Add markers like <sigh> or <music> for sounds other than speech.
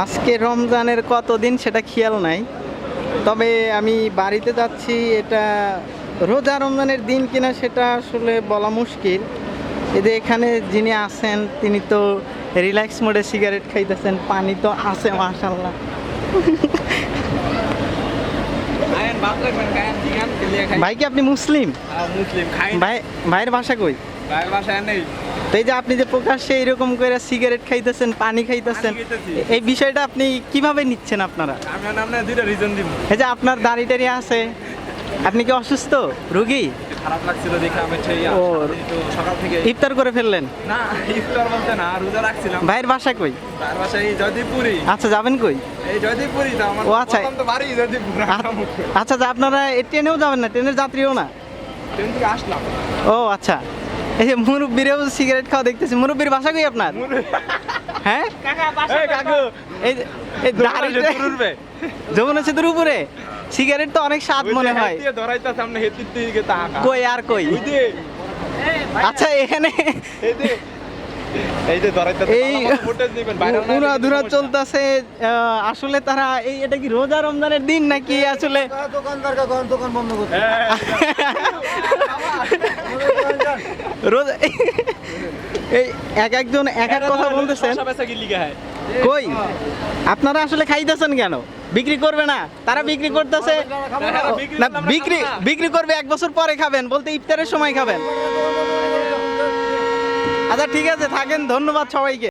আজকে রমজানের কতদিন সেটা খেয়াল নাই। তবে আমি বাড়িতে যাচ্ছি এটা রোজা রমজানের দিন কিনা সেটা আসলে বলা মুশকিল। এই যে এখানে যিনি আছেন তিনি তো রিল্যাক্স মোডে সিগারেট খাইতেছেন পানি তো আছে মাশাল্লাহ ভাই কি আপনি মুসলিম? মুসলিম ভাই ভাইয়ের ভাষা কই? ভাই বাসায় নেই। তো এই যে আপনি যে প্রকাশ্যে এরকম করে সিগারেট খাইতেছেন পানি খাইতেছেন এই বিষয়টা আপনি কীভাবে নিচ্ছেন আপনারা? দুইটা রিজন দিব। এই যে আপনার দাড়ি টাড়ি আছে আপনি কি অসুস্থ রুগী? খারাপ লাগছিল দেখে আমি ও। সকাল থেকে ইফতার করে ফেললেন? না ইফতার বলতে না রোজা রাখছিলাম। ভাইয়ের বাসা কই? তার বাসায় এই জয়দীপুরি আচ্ছা যাবেন কই? এই জয়দীপুরি তো আমার ও, আচ্ছা। তো বাড়ি জয়দীপুর আচ্ছা আপনারা ট্রেনেও যাবেন না ট্রেনের যাত্রীও না? ট্রেন থেকে আসলাম। ও আচ্ছা। এই যে মুরব্বীরেও সিগারেট খাওয়া দেখতেছি। মুরব্বীর বাসা কই আপনার? হ্যাঁ? এই যমুনা সেতুর উপরে? সিগারেট তো অনেক স্বাদ মনে হয়। কই আর কই? আচ্ছা এখানে এই যে। এই যে ধরাইতা এই ফুটেজ দিবেন ভাইরাল না উড়া হলে ধুরা। চলতেছে আসলে তারা এই এটা কি রোজা রমজানের দিন নাকি আসলে দোকানদার দোকান দোকান বন্ধ করতে। হ্যাঁ, <laughs> রোজা এই এক একজন এক এক কথা বলতেছেন? কই? আপনারা আসলে খাইতেছেন কেন? বিক্রি করবে না। তারা বিক্রি করতেছে না বিক্রি বিক্রি করবে এক বছর পরে খাবেন। বলতে ইফতারের সময় খাবেন। আচ্ছা ঠিক আছে থাকেন। ধন্যবাদ সবাইকে।